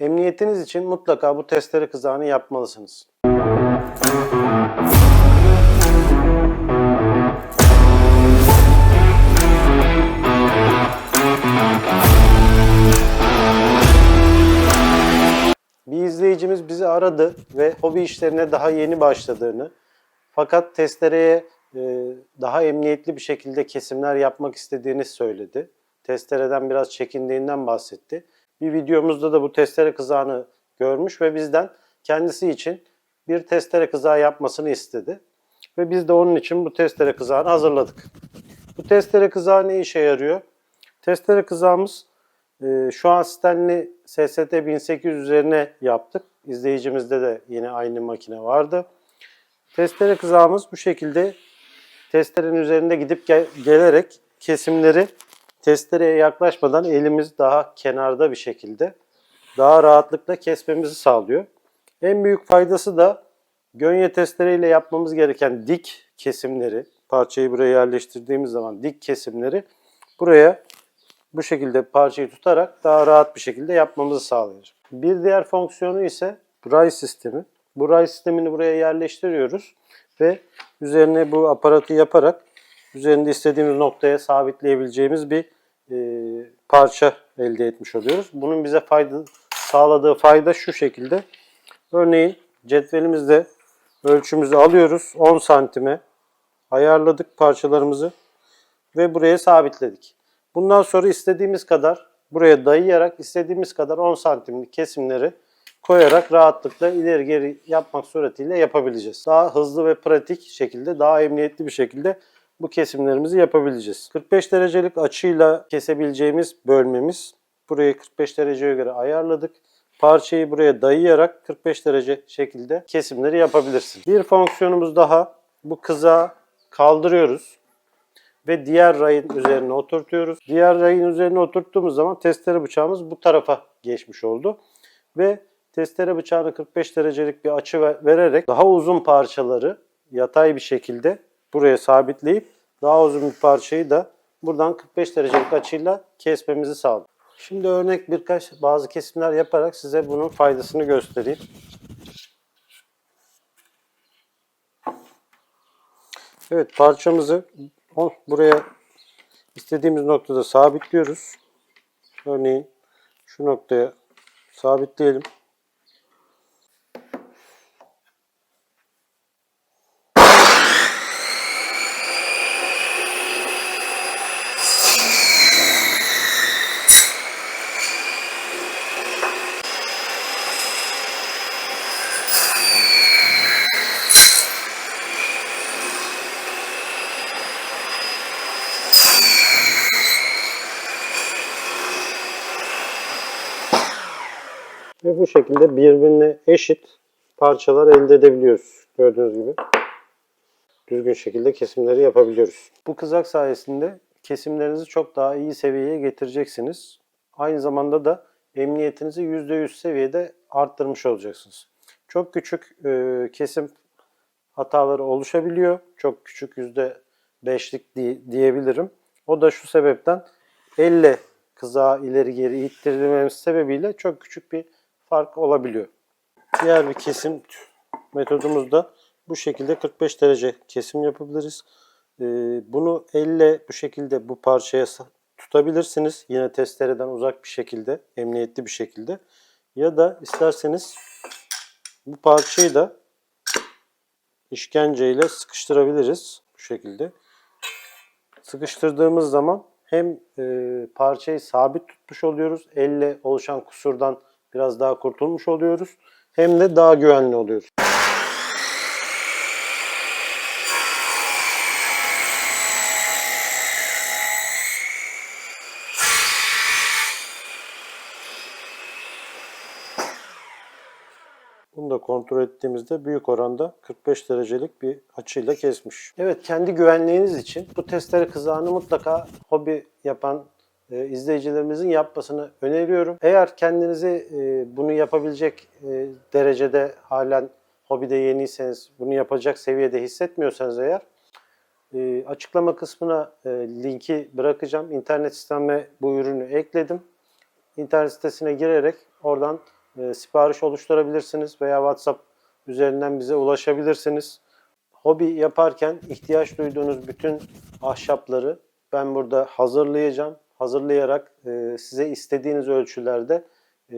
Emniyetiniz için mutlaka bu testere kızağını yapmalısınız. Bir izleyicimiz bizi aradı ve hobi işlerine daha yeni başladığını fakat testereye daha emniyetli bir şekilde kesimler yapmak istediğini söyledi. Testereden biraz çekindiğinden bahsetti. Bir videomuzda da bu testere kızağını görmüş ve bizden kendisi için bir testere kızağı yapmasını istedi. Ve biz de onun için bu testere kızağını hazırladık. Bu testere kızağı ne işe yarıyor? Testere kızağımız e, şu an Stanley SST 1800 üzerine yaptık. İzleyicimizde de yine aynı makine vardı. Testere kızağımız bu şekilde testerenin üzerinde gidip gel- gelerek kesimleri testereye yaklaşmadan elimiz daha kenarda bir şekilde daha rahatlıkla kesmemizi sağlıyor. En büyük faydası da gönye testereyle yapmamız gereken dik kesimleri, parçayı buraya yerleştirdiğimiz zaman dik kesimleri buraya bu şekilde parçayı tutarak daha rahat bir şekilde yapmamızı sağlayacak. Bir diğer fonksiyonu ise ray sistemi. Bu sistemini buraya yerleştiriyoruz ve üzerine bu aparatı yaparak üzerinde istediğimiz noktaya sabitleyebileceğimiz bir e, parça elde etmiş oluyoruz. Bunun bize fayda sağladığı fayda şu şekilde. Örneğin cetvelimizde ölçümüzü alıyoruz 10 santime ayarladık parçalarımızı ve buraya sabitledik. Bundan sonra istediğimiz kadar buraya dayayarak istediğimiz kadar 10 santimlik kesimleri koyarak rahatlıkla ileri geri yapmak suretiyle yapabileceğiz. Daha hızlı ve pratik şekilde, daha emniyetli bir şekilde bu kesimlerimizi yapabileceğiz. 45 derecelik açıyla kesebileceğimiz bölmemiz. Burayı 45 dereceye göre ayarladık. Parçayı buraya dayayarak 45 derece şekilde kesimleri yapabilirsiniz. Bir fonksiyonumuz daha. Bu kızağı kaldırıyoruz ve diğer rayın üzerine oturtuyoruz. Diğer rayın üzerine oturttuğumuz zaman testere bıçağımız bu tarafa geçmiş oldu. Ve testere bıçağını 45 derecelik bir açı ver- vererek daha uzun parçaları yatay bir şekilde buraya sabitleyip daha uzun bir parçayı da buradan 45 derecelik açıyla kesmemizi sağlıyor. Şimdi örnek birkaç bazı kesimler yaparak size bunun faydasını göstereyim. Evet parçamızı buraya istediğimiz noktada sabitliyoruz. Örneğin şu noktaya sabitleyelim. Ve bu şekilde birbirine eşit parçalar elde edebiliyoruz. Gördüğünüz gibi. Düzgün şekilde kesimleri yapabiliyoruz. Bu kızak sayesinde kesimlerinizi çok daha iyi seviyeye getireceksiniz. Aynı zamanda da emniyetinizi %100 seviyede arttırmış olacaksınız. Çok küçük e, kesim hataları oluşabiliyor. Çok küçük %5'lik di- diyebilirim. O da şu sebepten elle kızağı ileri geri ittirmemiz sebebiyle çok küçük bir fark olabiliyor. Diğer bir kesim metodumuz da bu şekilde 45 derece kesim yapabiliriz. Ee, bunu elle bu şekilde bu parçaya tutabilirsiniz. Yine testereden uzak bir şekilde, emniyetli bir şekilde. Ya da isterseniz bu parçayı da işkenceyle sıkıştırabiliriz bu şekilde. Sıkıştırdığımız zaman hem e, parçayı sabit tutmuş oluyoruz, elle oluşan kusurdan biraz daha kurtulmuş oluyoruz. Hem de daha güvenli oluyoruz. Bunu da kontrol ettiğimizde büyük oranda 45 derecelik bir açıyla kesmiş. Evet kendi güvenliğiniz için bu testere kızağını mutlaka hobi yapan e, izleyicilerimizin yapmasını öneriyorum. Eğer kendinizi e, bunu yapabilecek e, derecede halen hobide yeniyseniz, bunu yapacak seviyede hissetmiyorsanız eğer e, açıklama kısmına linki bırakacağım. İnternet sistemime bu ürünü ekledim. İnternet sitesine girerek oradan sipariş oluşturabilirsiniz veya WhatsApp üzerinden bize ulaşabilirsiniz. Hobi yaparken ihtiyaç duyduğunuz bütün ahşapları ben burada hazırlayacağım. Hazırlayarak e, size istediğiniz ölçülerde e,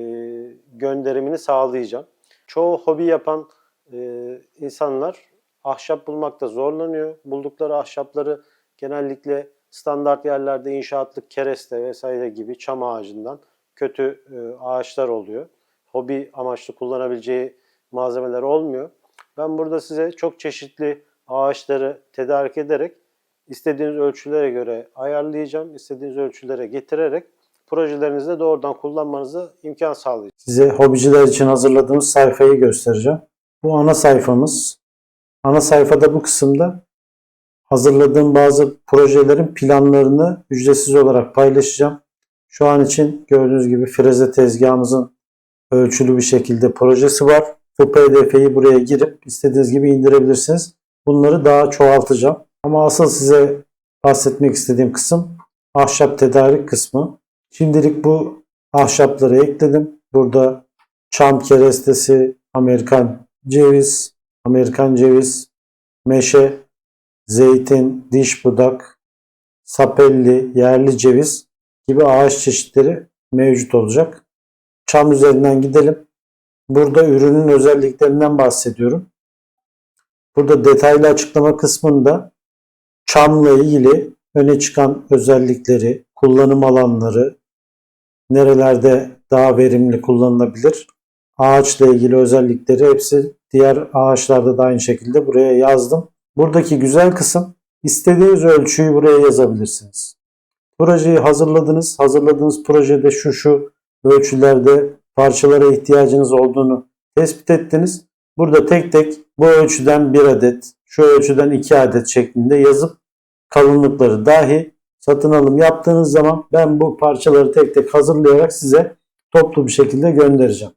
gönderimini sağlayacağım. Çoğu hobi yapan e, insanlar ahşap bulmakta zorlanıyor. Buldukları ahşapları genellikle standart yerlerde inşaatlık kereste vesaire gibi çam ağacından kötü ağaçlar oluyor. Hobi amaçlı kullanabileceği malzemeler olmuyor. Ben burada size çok çeşitli ağaçları tedarik ederek istediğiniz ölçülere göre ayarlayacağım. istediğiniz ölçülere getirerek projelerinizde doğrudan kullanmanızı imkan sağlayacağım. Size hobiciler için hazırladığımız sayfayı göstereceğim. Bu ana sayfamız. Ana sayfada bu kısımda hazırladığım bazı projelerin planlarını ücretsiz olarak paylaşacağım. Şu an için gördüğünüz gibi freze tezgahımızın ölçülü bir şekilde projesi var. Bu pdf'yi buraya girip istediğiniz gibi indirebilirsiniz. Bunları daha çoğaltacağım. Ama asıl size bahsetmek istediğim kısım ahşap tedarik kısmı. Şimdilik bu ahşapları ekledim. Burada çam kerestesi, Amerikan ceviz, Amerikan ceviz, meşe, zeytin, diş budak, sapelli, yerli ceviz gibi ağaç çeşitleri mevcut olacak. Çam üzerinden gidelim. Burada ürünün özelliklerinden bahsediyorum. Burada detaylı açıklama kısmında çamla ilgili öne çıkan özellikleri, kullanım alanları, nerelerde daha verimli kullanılabilir, ağaçla ilgili özellikleri hepsi diğer ağaçlarda da aynı şekilde buraya yazdım. Buradaki güzel kısım istediğiniz ölçüyü buraya yazabilirsiniz. Projeyi hazırladınız. Hazırladığınız projede şu şu ölçülerde parçalara ihtiyacınız olduğunu tespit ettiniz. Burada tek tek bu ölçüden bir adet, şu ölçüden iki adet şeklinde yazıp kalınlıkları dahi satın alım yaptığınız zaman ben bu parçaları tek tek hazırlayarak size toplu bir şekilde göndereceğim.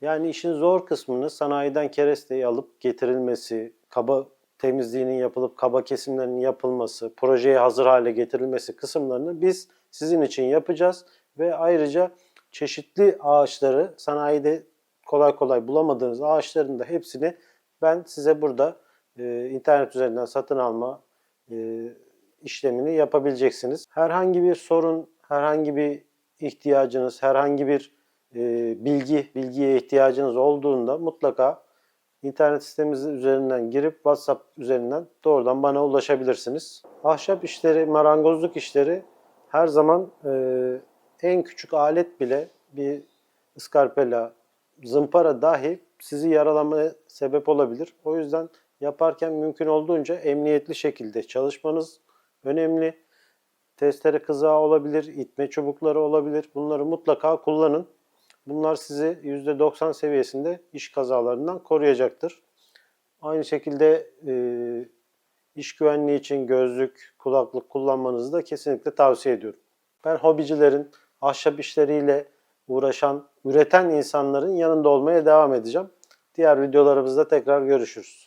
Yani işin zor kısmını sanayiden keresteyi alıp getirilmesi, kaba temizliğinin yapılıp kaba kesimlerinin yapılması, projeye hazır hale getirilmesi kısımlarını biz sizin için yapacağız ve ayrıca çeşitli ağaçları sanayide kolay kolay bulamadığınız ağaçların da hepsini ben size burada e, internet üzerinden satın alma e, işlemini yapabileceksiniz. Herhangi bir sorun, herhangi bir ihtiyacınız, herhangi bir e, bilgi, bilgiye ihtiyacınız olduğunda mutlaka internet sitemiz üzerinden girip WhatsApp üzerinden doğrudan bana ulaşabilirsiniz. Ahşap işleri, marangozluk işleri her zaman e, en küçük alet bile bir ıskarpela, zımpara dahi sizi yaralamaya sebep olabilir. O yüzden yaparken mümkün olduğunca emniyetli şekilde çalışmanız önemli. Testere kızağı olabilir, itme çubukları olabilir. Bunları mutlaka kullanın. Bunlar sizi %90 seviyesinde iş kazalarından koruyacaktır. Aynı şekilde e, iş güvenliği için gözlük, kulaklık kullanmanızı da kesinlikle tavsiye ediyorum. Ben hobicilerin ahşap işleriyle uğraşan, üreten insanların yanında olmaya devam edeceğim. Diğer videolarımızda tekrar görüşürüz.